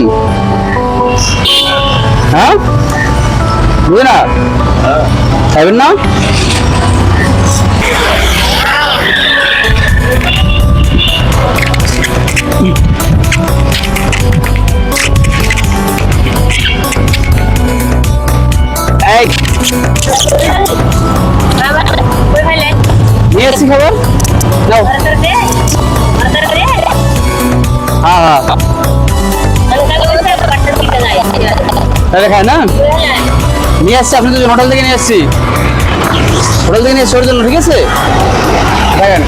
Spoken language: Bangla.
খান হ্যাঁ? বুঝে না? খাবেন না? নিয়ে আসছি খাবার? নাও হ্যাঁ হ্যাঁ। তাহলে খায় না? হ্যাঁ। নিয়ে আসছি আপনি দুজন হোটেল থেকে নিয়ে আসছি। হোটেল থেকে নিয়ে এসছি ওর জন্য ঠিক আছে? দেখেন।